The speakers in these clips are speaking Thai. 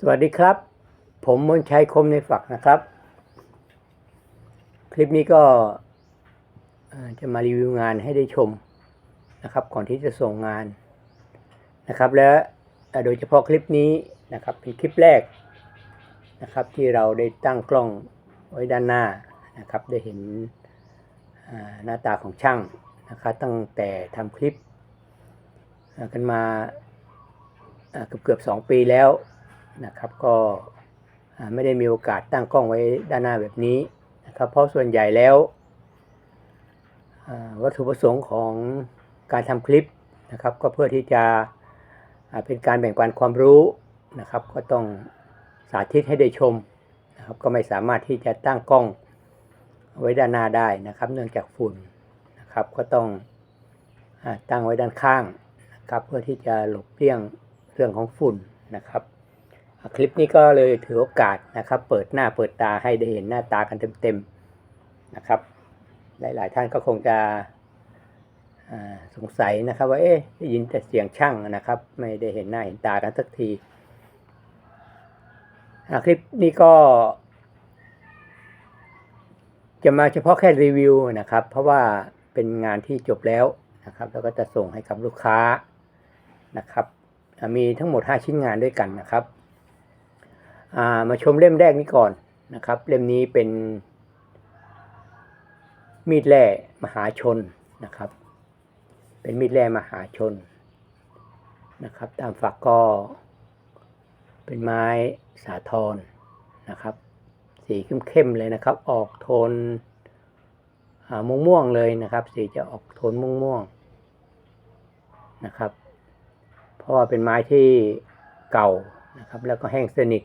สวัสดีครับ ผมมนชัยคมในฝักนะครับ คลิปนี้ก็จะมารีวิวงานให้ได้ชมนะครับ ก่อนที่จะส่งงานนะครับ และโดยเฉพาะคลิปนี้นะครับ เป็นคลิปแรกนะครับ ที่เราได้ตั้งกล้องไว้ด้านหน้านะครับ ได้เห็นหน้าตาของช่างนะครับตั้งแต่ทำคลิปกันมาเกือบเกือบสองปีแล้ว นะครับ ก็ไม่ได้มีโอกาสตั้งกล้องไว้ด้านหน้าแบบนี้นะครับเพราะส่วนใหญ่แล้ว วัตถุประสงค์ของการทำคลิปนะครับ ก็เพื่อที่จะเป็นการแบ่งปันความรู้นะครับ ก็ต้องสาธิตให้ได้ชมนะครับก็ไม่สามารถที่จะตั้งกล้องไว้ด้านหน้าได้นะครับ เนื่องจากฝุ่นนะครับ ก็ต้องอตั้งไว้ด้านข้างนะครับ เพื่อที่จะหลบเลี่ยงเรื่องของฝุ่นนะครับ คลิปนี้ก็เลยถือโอกาสนะครับ เปิดหน้าเปิดตาให้ได้เห็นหน้าตากันเต็มๆนะครับ หลายๆท่านก็คงจะสงสัยนะครับว่าเอ๊ะได้ยินแต่เสียงช่างนะครับ ไม่ได้เห็นหน้าเห็นตากันสักทีคลิปนี้ก็ จะมาเฉพาะแค่รีวิวนะครับ เพราะว่าเป็นงานที่จบแล้วนะครับ แล้วก็จะส่งให้กับลูกค้านะครับ มีทั้งหมด 5 ชิ้นงานด้วยกันนะครับามาชมเล่มแรกนี้ก่อนนะครับ เล่มนี้เป็น มีดแร่มหาชนนะครับ เป็นมีดแร่มหาชนนะครับ ตามฝักก็เป็นไม้สาทรนะครับ สีเข้มๆเลยนะครับ ออกโทนอ่าม่วงๆเลยนะครับ สีจะออกโทนม่วงๆนะครับ เพราะว่าเป็นไม้ที่เก่านะครับ แล้วก็แห้งสนิท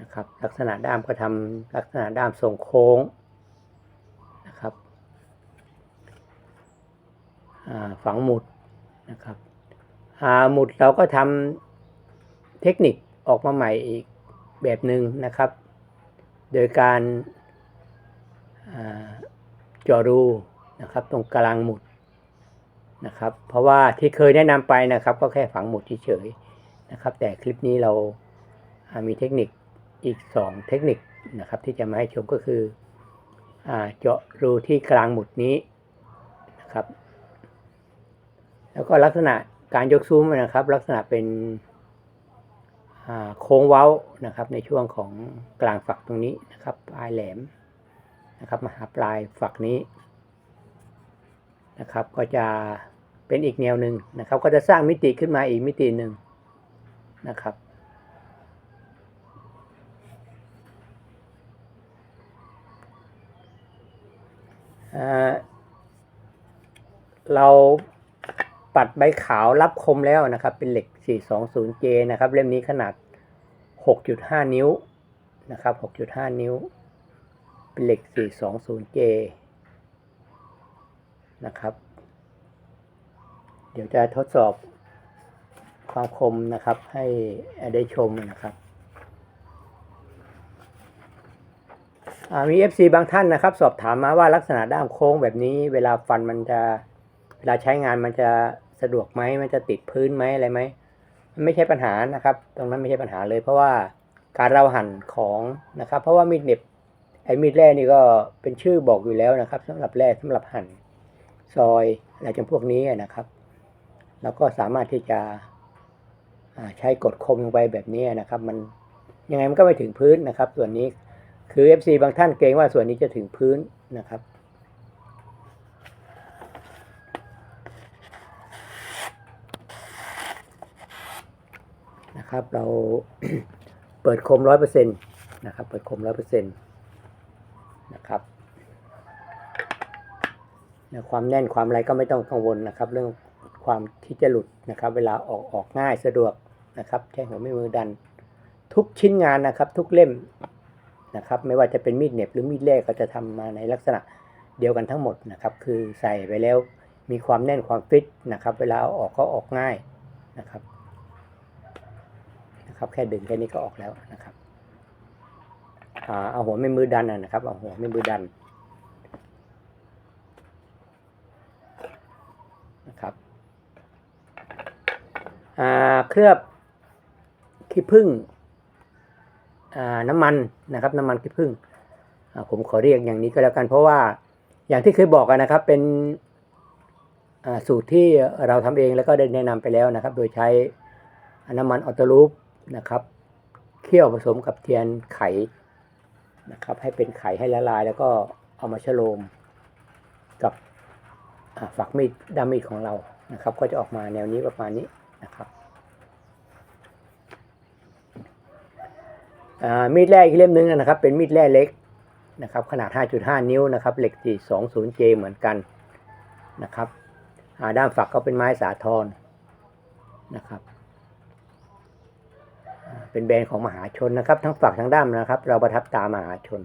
นะครับ ลักษณะด้ามก็ทำลักษณะด้ามทรงโค้งนะครับฝังหมุดนะครับอ่าหมุดเราก็ทำเทคนิคออกมาใหม่อีกแบบหนึ่งนะครับ โดยการจาะรูนะครับ ตรงกลางหมุดนะครับ เพราะว่าที่เคยแนะนำไปนะครับ ก็แค่ฝังหมุดเฉยๆนะครับ แต่คลิปนี้เรามีเทคนิค อีก 2 เทคนิคนะครับที่จะมาให้ชมก็คืออเจาะรูที่กลางหมุดนี้นะครับ แล้วก็ลักษณะการยกซูมนะครับ ลักษณะเป็นโค้งเว้านะครับ ในช่วงของกลางฝักตรงนี้นะครับ ปลายแหลมนะครับมาหาปลายฝักนี้นะครับ ก็จะเป็นอีกแนวหนึ่งนะครับ ก็จะสร้างมิติขึ้นมาอีกมิติหนึ่งนะครับ เราปัดใบขาวรับคมแล้วนะครับ เป็นเหล็ก 420J นะครับ เล่มนี้ขนาด 6.5 นิ้วนะครับ 6.5 นิ้ว เป็นเหล็ก 420J นะครับ เดี๋ยวจะทดสอบความคมนะครับ ให้ได้ชมนะครับ อ่ามี FC บางท่านนะครับ สอบถามมาว่าลักษณะด้ามโค้งแบบนี้ เวลาฟันมันจะเวลาใช้งานมันจะสะดวกไหมมันจะติดพื้นไหมอะไรไหมมันไม่ใช่ปัญหานะครับ ตรงนั้นไม่ใช่ปัญหาเลย เพราะว่าการเราหั่นของนะครับ เพราะว่ามีดเน็บไอ้มีดแร่นี่ก็เป็นชื่อบอกอยู่แล้วนะครับสำหรับแร่สำหรับหั่นซอยอะไรจำพวกนี้นะครับแล้วก็สามารถที่จะใช้กดคมลงไปแบบนี้นะครับ มันยังไงมันก็ไม่ถึงพื้นนะครับ ส่วนนี้ คือ FC บางท่านเกรงว่าส่วนนี้จะถึงพื้นนะครับ นะครับ เราเปิดคมร้อยเปอร์เซ็นต์นะครับ เปิดคมร้อยเปอร์เซ็นต์นะครับและความแน่นความอะไรก็ไม่ต้องกังวลนะครับ เรื่องความที่จะหลุดนะครับ เวลาออกออกง่ายสะดวกนะครับ ใช้หัวไม่มือดัน ทุกชิ้นงานนะครับ ทุกเล่ม นะครับ ไม่ว่าจะเป็นมีดเหน็บหรือมีดแรกก็จะทำมาในลักษณะเดียวกันทั้งหมดนะครับ คือใส่ไปแล้วมีความแน่นความฟิตนะครับ เวลาเอาออกก็ออกง่ายนะครับนะครับแค่ดึงแค่นี้ก็ออกแล้วนะครับอ่าเอาหัวไม่มือดันนะครับเอาหัวไม่มือดันนะครับอ่าเคลือบขี้ผึ้ง น้ำมันนะครับน้ำมันขี้ผึ้งผมขอเรียกอย่างนี้ก็แล้วกัน เพราะว่าอย่างที่เคยบอกกันนะครับเป็นสูตรที่เราทำเองแล้วก็ได้แนะนำไปแล้วนะครับ โดยใช้น้ำมันออโตลูปนะครับเคี่ยวผสมกับเทียนไขนะครับ ให้เป็นไขให้ละลาย แล้วก็เอามาชโลมกับฝักมีดด้ามมีดของเรานะครับ ก็จะออกมาแนวนี้ประมาณนี้นะครับ อ่า มีดแร่อีกเล่มหนึงนะครับ เป็นมีดแร่เล็กนะครับ ขนาด 5.5 นิ้วนะครับเหล็ก 420J เหมือนกันนะครับด้ามฝักก็เป็นไม้สาทรนะครับ เป็นแบรนด์ของมหาชนนะครับ ทั้งฝักทั้งด้ามนะครับ เราประทับตามหาชน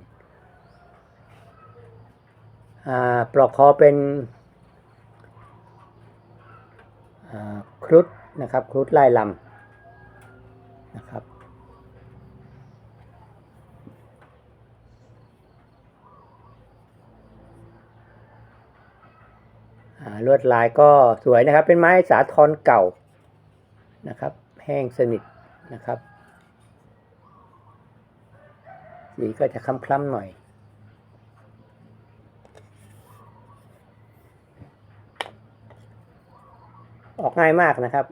าปลอกคอเป็นครุฑนะครับ ครุฑไล่ลำนะครับ ลวดลายก็สวยนะครับ เป็นไม้สาทรเก่านะครับ แห้งสนิทนะครับ สีก็จะคล้ำๆหน่อยออกง่ายมากนะครับ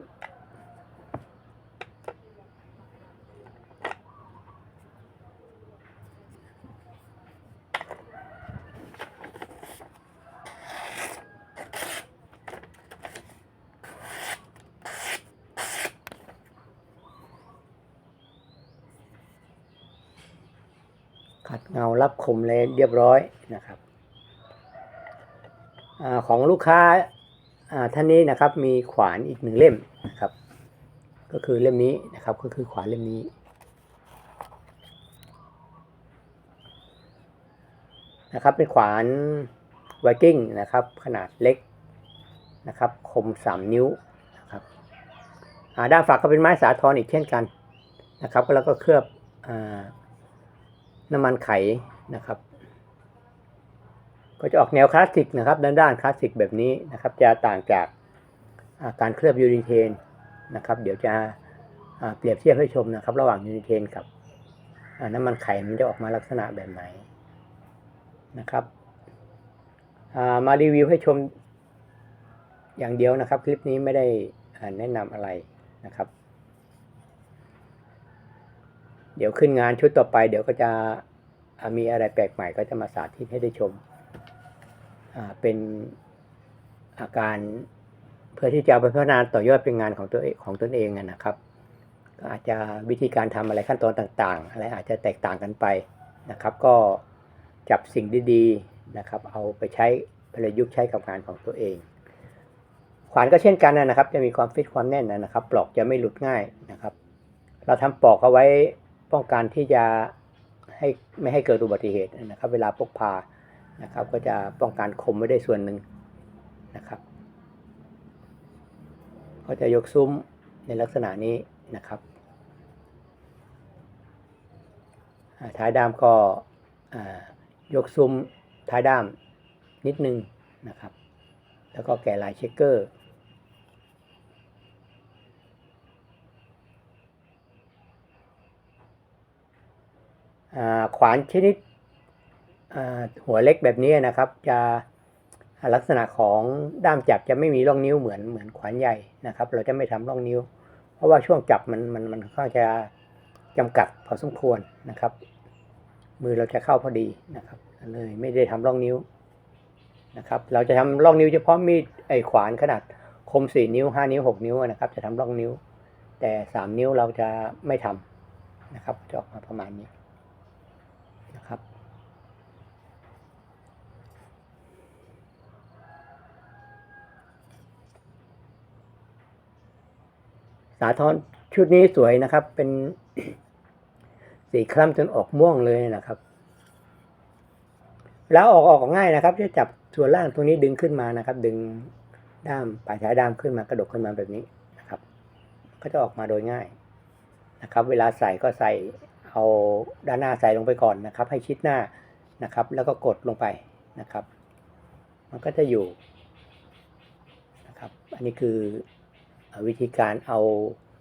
ขัดเงารับคม เลยเรียบร้อยนะครับอของลูกค้าท่านนี้นะครับมีขวานอีกหนึ่งเล่มนะครับ ก็คือเล่มนี้นะครับก็คือขวานเล่มนี้นะครับเป็นขวานไวกิ้งนะครับขนาดเล็กนะครับคม 3 นิ้วนะครับด้านฝักก็เป็นไม้สาทรอีกเช่นกันนะครับแล้วก็เคลือบอน้ำมันไข นะครับ ก็จะออกแนวคลาสสิกนะครับ ด้านด้านคลาสสิกแบบนี้นะครับ จะต่างจากาการเคลือบยูนิเทนนะครับ เดี๋ยวจะเปรียบเทียบให้ชมนะครับ ระหว่างยูนิเทนกับน้ำมันไขมันจะออกมาลักษณะแบบไหนนะครับามารีวิวให้ชมอย่างเดียวนะครับ คลิปนี้ไม่ได้แนะนำอะไรนะครับ เดี๋ยวขึ้นงานชุดต่อไป เดี๋ยวก็จะ มีอะไรแปลกใหม่ก็จะมาสาธิตให้ได้ชม เป็นอาการเพื่อที่จะไปพัฒนาต่อยอดเป็นงานของตัวเองของตนเองนะครับก็อาจจะวิธีการทำอะไรขั้นตอนต่าง ๆ อะไรอาจจะแตกต่างกันไปนะครับ ก็จับสิ่งดีๆนะครับ เอาไปใช้ประยุกต์ใช้กับงานของตัวเอง ขวานก็เช่นกันนะครับ จะมีความฟิตความแน่นนะครับ ปลอกจะไม่หลุดง่ายนะครับ เราทำปลอกเอาไว้ป้องกันที่จะ ให้ไม่ให้เกิดอุบัติเหตุนะครับ เวลาพกพานะครับ ก็จะป้องกันคมไว้ได้ส่วนหนึ่งนะครับ ก็จะยกซุ้มในลักษณะนี้นะครับท้ายด้ามก็ยกซุ้มท้ายด้ามนิดนึงนะครับ แล้วก็แกะลายเช็คเกอร์ ขวานชนิดหัวเล็กแบบนี้นะครับ จะลักษณะของด้ามจับจะไม่มีร่องนิ้วเหมือนเหมือนขวานใหญ่นะครับ เราจะไม่ทำร่องนิ้ว เพราะว่าช่วงจับมันมันมันก็จะจำกัดพอสมควรนะครับ มือเราจะเข้าพอดีนะครับ เลยไม่ได้ทำร่องนิ้วนะครับ เราจะทำร่องนิ้วเฉพาะมีดไอ้ขวานขนาดคมสี่นิ้วห้านิ้วหกนิ้วนะครับ จะทำร่องนิ้ว แต่สามนิ้วเราจะไม่ทำนะครับจะออกมาประมาณนี้ นะครับ สาทรชุดนี้สวยนะครับ เป็นสีคล้ำจนออกม่วงเลยนะครับ แล้วออกออกง่ายนะครับจะจับส่วนล่างตรงนี้ดึงขึ้นมานะครับ ดึงด้ามปลายท้ายด้ามขึ้นมากระดกขึ้นมาแบบนี้นะครับ ก็จะออกมาโดยง่ายนะครับ เวลาใส่ก็ใส่ เอาด้านหน้าใส่ลงไปก่อนนะครับ ให้ชิดหน้านะครับ แล้วก็กดลงไปนะครับ มันก็จะอยู่นะครับ อันนี้คือวิธีการเอา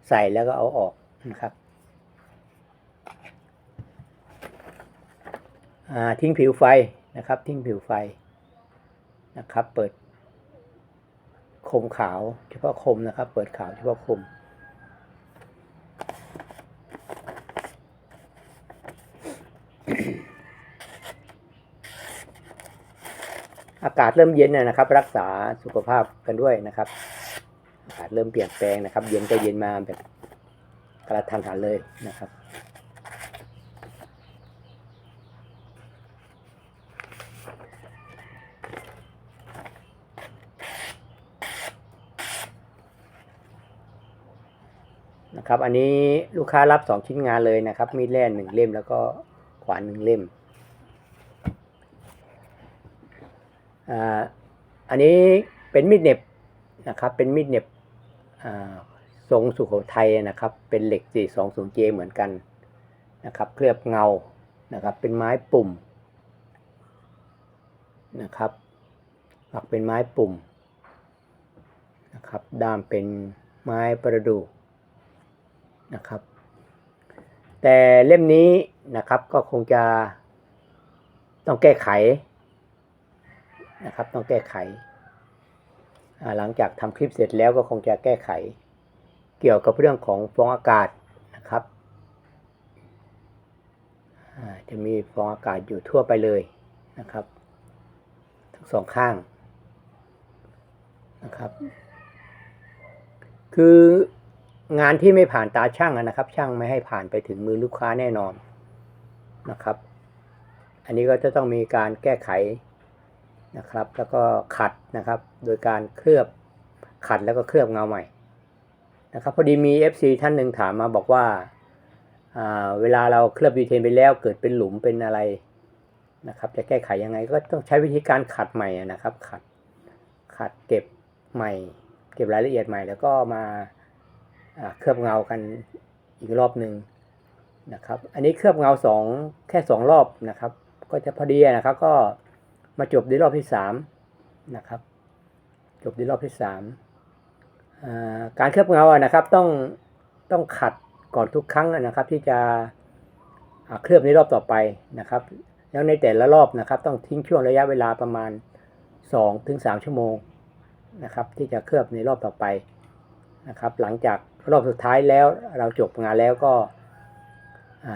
ใส่แล้วก็เอาออกนะครับทิ้งผิวไฟนะครับ ทิ้งผิวไฟนะครับ เปิดคมขาวเฉพาะคมนะครับ เปิดขาวเฉพาะคมากาศเริ่มเย็นนะครับ รักษาสุขภาพกันด้วยนะครับ อากาศเริ่มเปลี่ยนแปลงนะครับ เย็นก็เย็นมาแบบกระทันหันเลยนะครับนะครับ อันนี้ลูกค้ารับสองชิ้นงานเลยนะครับ มีดแล่หนึ่งเล่มแล้วก็ขวานหนึ่งเล่ม อันนี้เป็นมีดเน็บนะครับเป็นมีดเน็บทรงสุโขทัยนะครับเป็นเหล็ก 420J เหมือนกันนะครับเคลือบเงานะครับเป็นไม้ปุ่มนะครับปักเป็นไม้ปุ่มนะครับด้ามเป็นไม้ประดู่นะครับแต่เล่มนี้นะครับก็คงจะต้องแก้ไข นะครับ ต้องแก้ไข หลังจากทำคลิปเสร็จแล้วก็คงจะแก้ไข เกี่ยวกับเรื่องของฟองอากาศนะครับจะมีฟองอากาศอยู่ทั่วไปเลยนะครับ ทั้งสองข้างนะครับ คืองานที่ไม่ผ่านตาช่างนะครับ ช่างไม่ให้ผ่านไปถึงมือลูกค้าแน่นอนนะครับ อันนี้ก็จะต้องมีการแก้ไข นะครับ แล้วก็ขัดนะครับ โดยการเคลือบขัดแล้วก็เคลือบเงาใหม่นะครับพอดีมี FC ท่านหนึ่งถามมาบอกว่าาเวลาเราเคลือบวีเทนไปแล้วเกิดเป็นหลุมเป็นอะไรนะครับ จะแก้ไขยังไงก็ต้องใช้วิธีการขัดใหม่นะครับ ขัดขัดเก็บใหม่ เก็บรายละเอียดใหม่ แล้วก็มาาเคลือบเงากันอีกรอบหนึ่งนะครับ อันนี้เคลือบเงาสองแค่สองรอบนะครับ ก็จะพอดีนะครับก็ มาจบในรอบที่สามนะครับ จบในรอบที่สามการเคลือบเงาอะนะครับ ต้องต้องขัดก่อนทุกครั้งนะครับ ที่จะเคลือบในรอบต่อไปนะครับ แล้วในแต่ละรอบนะครับ ต้องทิ้งช่วงระยะเวลาประมาณ2-3ถึง3ชั่วโมงนะครับ ที่จะเคลือบในรอบต่อไปนะครับ หลังจากรอบสุดท้ายแล้วเราจบงานแล้วก็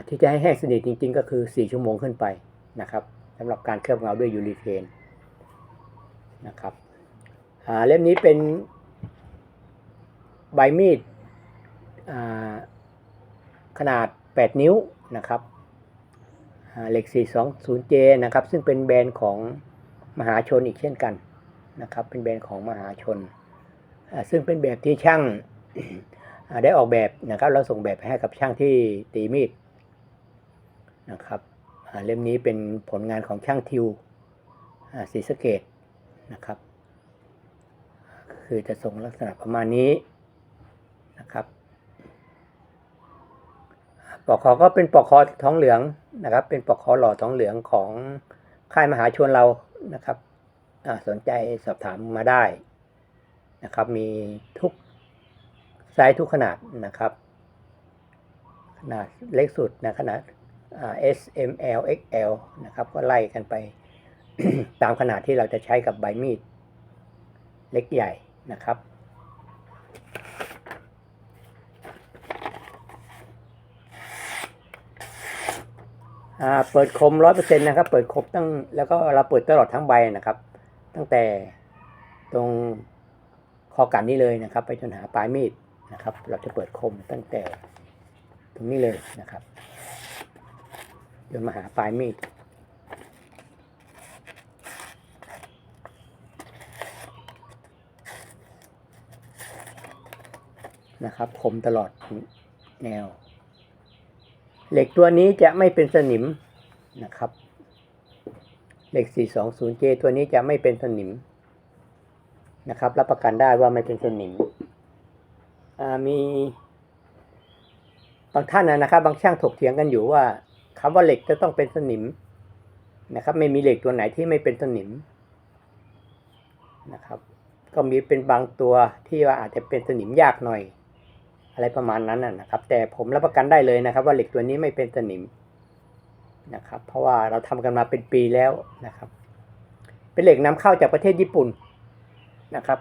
ที่จะให้แห้งสนิทจริง ๆ ก็คือ 4 ชั่วโมงขึ้นไปนะครับ สำหรับการเคลือบเงาด้วยยูรีเทนนะครับอาเล่มนี้เป็นใบมีดขนาด 8 นิ้วนะครับเหล็ก 420J นะครับ ซึ่งเป็นแบรนด์ของมหาชนอีกเช่นกันนะครับ เป็นแบรนด์ของมหาชน ซึ่งเป็นแบบที่ช่างได้ออกแบบนะครับแล้วส่งแบบให้กับช่างที่ตีมีดนะครับ เล่มนี้เป็นผลงานของช่างทิวศรีสะเกดนะครับ คือจะทรงลักษณะประมาณนี้นะครับปอกคอก็เป็นปอกคอท้องเหลืองนะครับ เป็นปอกคอหล่อท้องเหลืองของค่ายมหาชนเรานะครับสนใจสอบถามมาได้นะครับ มีทุกไซส์ทุกขนาดนะครับ ขนาดเล็กสุดนะขนาด S M L X L นะครับก็ไล่กันไป ตามขนาดที่เราจะใช้กับใบมีดเล็กใหญ่นะครับเปิดคมร้อยเปอร์เซ็นต์นะครับ เปิดคมตั้งแล้วก็เราเปิดตลอดทั้งใบนะครับ ตั้งแต่ตรงคอกันนี้เลยนะครับ ไปจนหาปลายมีดนะครับ เราจะเปิดคมตั้งแต่ตรงนี้เลยนะครับ จนมาหาปลายมีดนะครับคมตลอดแนว เหล็กตัวนี้จะไม่เป็นสนิมนะครับ เหล็ก 420J ตัวนี้จะไม่เป็นสนิมนะครับ รับประกันได้ว่าไม่เป็นสนิมมีบางท่านนะครับ บางช่างถกเถียงกันอยู่ว่า คำว่าเหล็กจะต้องเป็นสนิมนะครับ ไม่มีเหล็กตัวไหนที่ไม่เป็นสนิมนะครับ ก็มีเป็นบางตัวที่ว่าอาจจะเป็นสนิมยากหน่อย อะไรประมาณนั้นนะครับ แต่ผมรับประกันได้เลยนะครับ ว่าเหล็กตัวนี้ไม่เป็นสนิมนะครับ เพราะว่าเราทำกันมาเป็นปีแล้วนะครับ เป็นเหล็กนำเข้าจากประเทศญี่ปุ่นนะครับ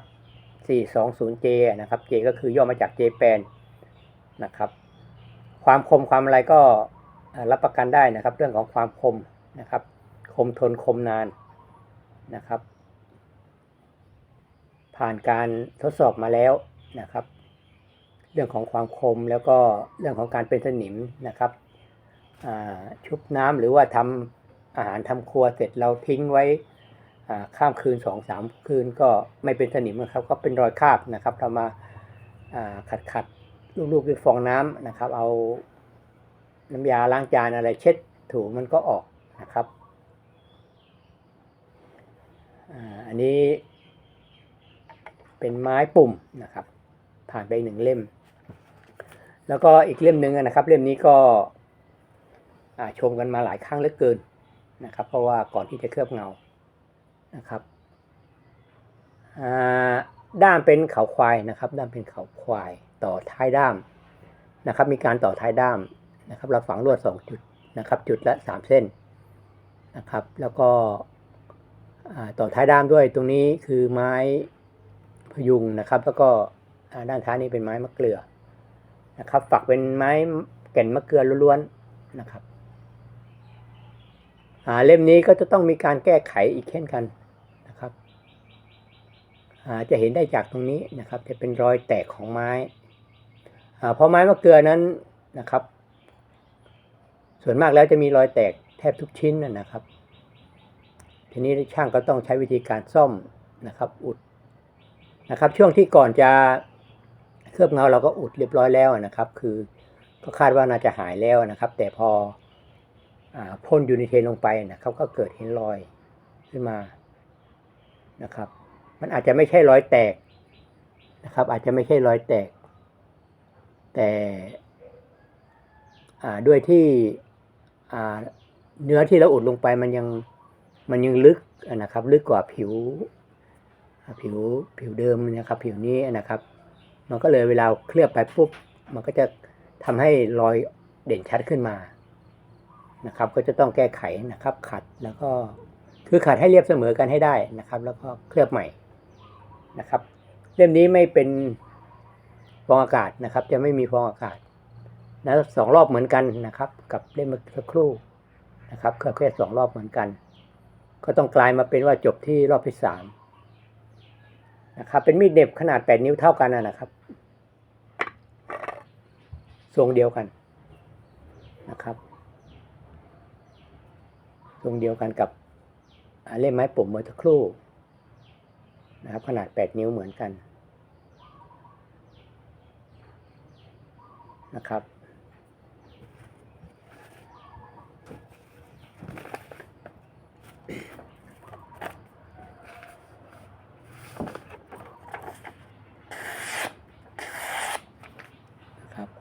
420J นะครับ J ก็คือย่อมาจาก Japan นะครับ ความคมความอะไรก็ รับประกันได้นะครับ เรื่องของความคมนะครับ คมทนคมนานนะครับ ผ่านการทดสอบมาแล้วนะครับ เรื่องของความคมแล้วก็เรื่องของการเป็นสนิมนะครับชุบน้ำหรือว่าทำอาหารทำครัวเสร็จเราทิ้งไว้ข้ามคืนสองสามคืนก็ไม่เป็นสนิมนะครับ ก็เป็นรอยคราบนะครับ เรามาขัดขัดลูกๆด้วยฟองน้ำนะครับ เอา น้ำยาล้างจานอะไรเช็ดถูมันก็ออกนะครับอันนี้เป็นไม้ปุ่มนะครับ ผ่านไปหนึ่งเล่ม แล้วก็อีกเล่มหนึ่งนะครับ เล่มนี้ก็ชมกันมาหลายครั้งเหลือเกินนะครับ เพราะว่าก่อนที่จะเคลือบเงานะครับด้ามเป็นเขาควายนะครับ ด้ามเป็นเขาควายต่อท้ายด้ามนะครับ มีการต่อท้ายด้าม นะครับ เราฝังลวดสองจุดนะครับ จุดละสามเส้นนะครับ แล้วก็ต่อท้ายด้ามด้วยตรงนี้คือไม้พยุงนะครับ แล้วก็ด้านท้ายนี้เป็นไม้มะเกลือนะครับ ฝักเป็นไม้แก่นมะเกลือล้วนๆนะครับอ่าเล่มนี้ก็จะต้องมีการแก้ไขอีกเช่นกันนะครับจะเห็นได้จากตรงนี้นะครับ จะเป็นรอยแตกของไม้เพราะไม้มะเกลือนั้นนะครับ ส่วนมากแล้วจะมีรอยแตกแทบทุกชิ้นนะครับ ทีนี้ช่างก็ต้องใช้วิธีการซ่อมนะครับ อุดนะครับ ช่วงที่ก่อนจะเคลือบเงาเราก็อุดเรียบร้อยแล้วนะครับ คือก็คาดว่าน่าจะหายแล้วนะครับ แต่พออพ่นยูนิเทนลงไปนะครับ ก็เกิดเห็นรอยขึ้นมานะครับ มันอาจจะไม่ใช่รอยแตกนะครับ อาจจะไม่ใช่รอยแตก แต่ด้วยที่ เนื้อที่เราอุดลงไปมันยังมันยังลึกนะครับ ลึกกว่าผิว ผิวผิวเดิมนะครับ ผิวนี้นะครับ มันก็เลยเวลาเคลือบไปปุ๊บมันก็จะทำให้รอยเด่นชัดขึ้นมานะครับ ก็จะต้องแก้ไขนะครับ ขัดแล้วก็คือขัดให้เรียบเสมอกันให้ได้นะครับ แล้วก็เคลือบใหม่นะครับ เล่มนี้ไม่เป็นฟองอากาศนะครับ จะไม่มีฟองอากาศ นะสองรอบเหมือนกันนะครับ กับเล่มเมื่อสักครู่นะครับเคลือบแค่สองรอบเหมือนกัน ก็ต้องกลายมาเป็นว่าจบที่รอบที่สามนะครับ เป็นมีดเหน็บขนาด8นิ้วเท่ากันนะครับทรงเดียวกันนะครับทรงเดียวกันกับเล่มไม้ปุ่มเมื่อสักครู่นะครับ ขนาด 8 นิ้วเหมือนกันนะครับ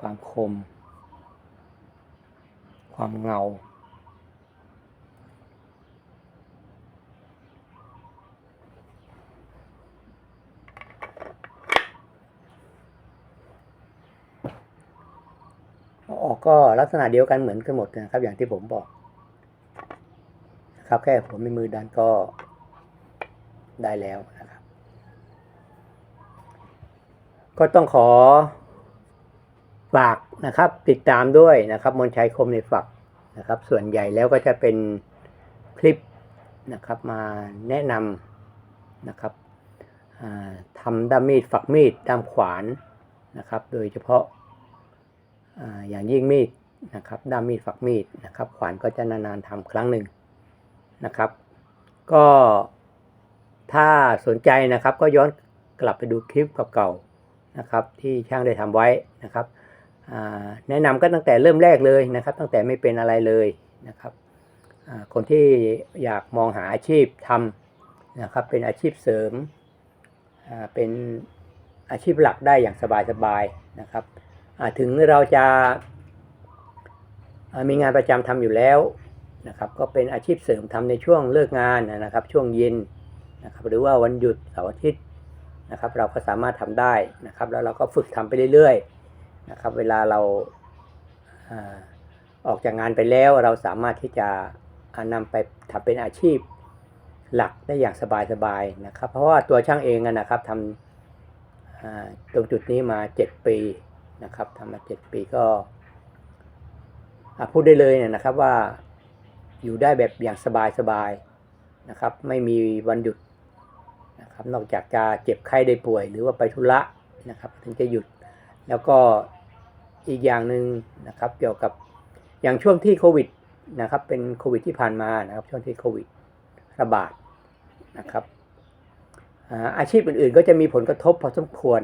ควา ม ความเงา ออกก็ลักษณะเดียวกันเหมือนกันหมดนะครับ อย่างที่ผมบอกครับแค่ผมมีมือดันก็ได้แล้วนะครับ ก็ต้องขอ ฝากนะครับติดตามด้วยนะครับมนชัยคมในฝักนะครับ ส่วนใหญ่แล้วก็จะเป็นคลิปนะครับมาแนะนำนะครับทำด้ามมีดฝักมีดด้ามขวานนะครับ โดยเฉพาะอย่างยิ่งมีดนะครับด้ามมีดฝักมีดนะครับ ขวานก็จะนานๆทำครั้งหนึ่งนะครับ ก็ถ้าสนใจนะครับก็ย้อนกลับไปดูคลิปเก่าๆนะครับ ที่ช่างได้ทำไว้นะครับ แนะนำก็ตั้งแต่เริ่มแรกเลยนะครับ ตั้งแต่ไม่เป็นอะไรเลยนะครับคนที่อยากมองหาอาชีพทำนะครับเป็นอาชีพเสริมเป็นอาชีพหลักได้อย่างสบายๆนะครับถึงเราจะมีงานประจำทำอยู่แล้วนะครับก็เป็นอาชีพเสริมทำในช่วงเลิกงานนะครับช่วงเย็นนะครับหรือว่าวันหยุดเสาร์อาทิตย์นะครับเราก็สามารถทำได้นะครับแล้วเราก็ฝึกทำไปเรื่อยๆ นะครับ เวลาเราอาออกจากงานไปแล้วเราสามารถที่จะอ่านำไปทำเป็นอาชีพหลักได้อย่างสบายๆนะครับ เพราะว่าตัวช่างเองนะครับทำตรงจุดนี้มา 7 ปีนะครับทำมา 7 ปีก็พูดได้เลยเนี่ยนะครับว่าอยู่ได้แบบอย่างสบายๆนะครับ ไม่มีวันหยุดนะครับ นอกจากจะเจ็บไข้ได้ป่วย หรือว่าไปธุระนะครับ ถึงจะหยุดแล้วก็ อีกอย่างหนึ่งนะครับ เกี่ยวกับอย่างช่วงที่โควิดนะครับ เป็นโควิดที่ผ่านมานะครับ ช่วงที่โควิดระบาดนะครับอาชีพอื่นๆ ก็จะมีผลกระทบพอสมควร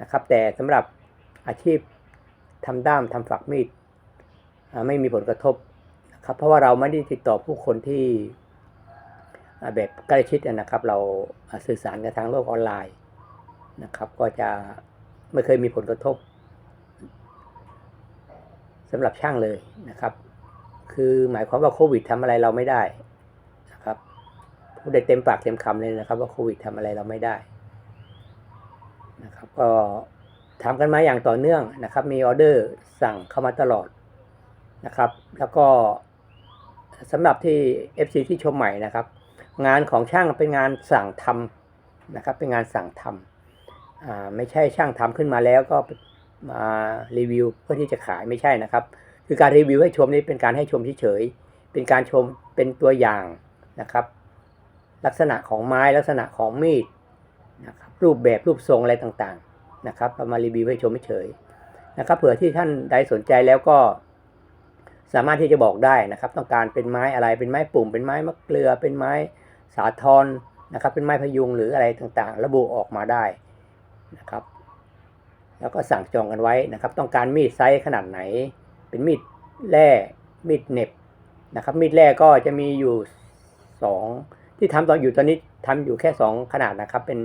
นะครับ แต่สำหรับอาชีพทำด้ามทำฝักมีดไม่มีผลกระทบนะครับ เพราะว่าเราไม่ได้ติดต่อผู้คนที่แบบใกล้ชิดนะครับ เราสื่อสารกันทางโลกออนไลน์นะครับ ก็จะไม่เคยมีผลกระทบำหรับช่างเลยนะครับ คือหมายความว่าโควิดทำอะไรเราไม่ได้นะครับพูดได้เต็มปากเต็มคำเลยนะครับว่าโควิดทำอะไรเราไม่ได้นะครับก็ทำกันมาอย่างต่อเนื่องนะครับ มีออเดอร์สั่งเข้ามาตลอดนะครับ แล้วก็สำหรับที่ FC ที่ชมใหม่นะครับ งานของช่างเป็นงานสั่งทำนะครับ เป็นงานสั่งทำไม่ใช่ช่างทำขึ้นมาแล้วก็ มารีวิวเพื่อที่จะขายไม่ใช่นะครับ คือการรีวิวให้ชมนี่เป็นการให้ชมเฉยๆเป็นการชมเป็นตัวอย่างนะครับ ลักษณะของไม้ลักษณะของมีดนะครับรูปแบบรูปทรงอะไรต่างๆนะครับเอามารีวิวให้ชมเฉยๆนะครับเผื่อที่ท่านใดสนใจแล้วก็ สามารถที่จะบอกได้นะครับ ต้องการเป็นไม้อะไรเป็นไม้ปุ่ม เป็นไม้มะเกลือ เป็นไม้สาทรนะครับ เป็นไม้พยุงหรืออะไรต่างๆ ระบุออกมาได้นะครับ แล้วก็สั่งจองกันไว้นะครับ ต้องการมีดไซส์ขนาดไหน เป็นมีดแร่มีดเน็บนะครับ มีดแร่ก็จะมีอยู่สองที่ทำตอนอยู่ตอนนี้ทำอยู่แค่สองขนาดนะครับ เป็น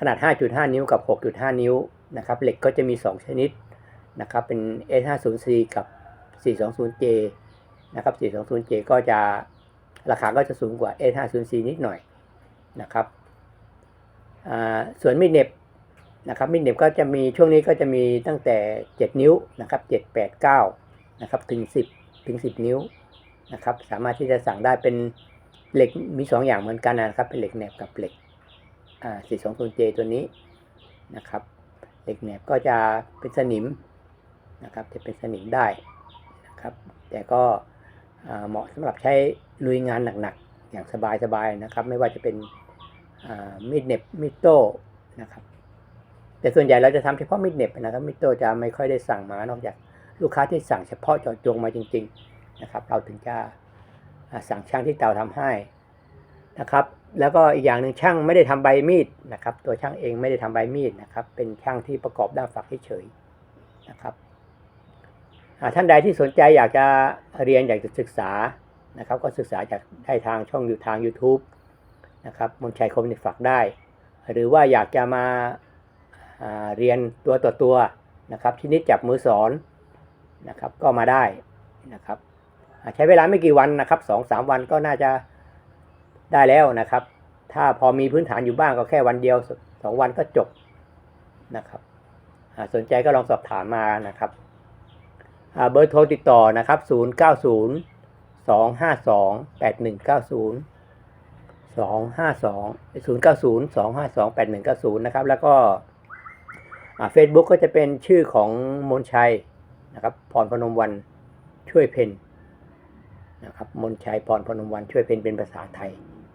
ขนาด 5.5 นิ้วกับ 6.5 นิ้วนะครับ เหล็กก็จะมี 2 ชนิดนะครับ เป็น S50C กับ 420J นะครับ 420J ก็จะราคาก็จะสูงกว่า S50C นิดหน่อยนะครับ ส่วนมีดเน็บ นะครับมีดเหน็บก็จะมีช่วงนี้ก็จะมีตั้งแต่ 7 นิ้วนะครับ7 8 9นะครับถึง 10 ถึง 10 นิ้วนะครับสามารถที่จะสั่งได้เป็นเหล็กมี 2 อย่างเหมือนกันนะครับ เป็นเหล็กแหนบกับเหล็กอ่า 420J ตัวนี้นะครับเหล็กแหนบก็จะเป็นสนิมนะครับจะเป็นสนิมได้นะครับแต่ก็เหมาะสำหรับใช้ลุยงานหนักๆ อย่างสบายๆนะครับ ไม่ว่าจะเป็นมีดเหน็บมีดโต้นะครับ แต่ส่วนใหญ่เราจะทำเฉพาะมิดเน็บนะครับมิดโตจะไม่ค่อยได้สั่งมานอกจากลูกค้าที่สั่งเฉพาะเจาะจงมาจริง ๆนะครับ เราถึงจะสั่งช่างที่เตาทำให้นะครับ แล้วก็อีกอย่างหนึ่งช่างไม่ได้ทำใบมีดนะครับ ตัวช่างเองไม่ได้ทำใบมีดนะครับ เป็นช่างที่ประกอบด้ามฝักเฉยๆนะครับท่านใดที่สนใจอยากจะเรียนอยากจะศึกษานะครับ ก็ศึกษาจากได้ทางช่องอยู่ทาง YouTube นะครับมนชัยคมนิฝักได้ หรือว่าอยากจะมา เรียนตัวต่อตัวนะครับชนิดจับมือสอนนะครับก็มาได้นะครับใช้เวลาไม่กี่วันนะครับสองสามวันก็น่าจะได้แล้วนะครับ ถ้าพอมีพื้นฐานอยู่บ้างก็แค่วันเดียวสองวันก็จบนะครับสนใจก็ลองสอบถามมานะครับเบอร์โทรติดต่อนะครับ 0 9 0 2 5 2 8 1 9 0 2 5 2 0 9 0 2 5 2 8 1 9 0 นะครับ แล้วก็ เฟซบุ๊กก็จะเป็นชื่อของมนชัยนะครับพรพนมวันช่วยเพนนะครับมนชัยพรพนมวันช่วยเพนเป็นภาษาไทย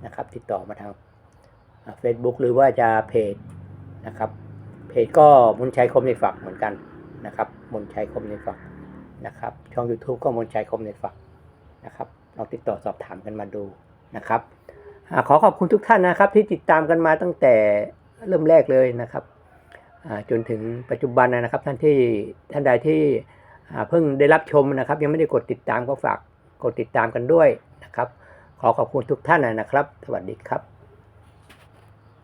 นะครับ ติดต่อมาทางเฟซบุ๊กหรือว่าจะเพจนะครับ เพจก็มนชัยคมในฝักเหมือนกันนะครับมนชัยคมในฝักนะครับ ช่อง YouTube ก็มนชัยคมในฝักนะครับลองติดต่อสอบถามกันมาดูนะครับขอขอบคุณทุกท่านนะครับ ที่ติดตามกันมาตั้งแต่เริ่มแรกเลยนะครับ จนถึงปัจจุบันนะครับ ท่านที่ท่านใดที่เพิ่งได้รับชมนะครับ ยังไม่ได้กดติดตามก็ฝากกดติดตามกันด้วยนะครับ ขอขอบคุณทุกท่านนะครับ สวัสดีครับ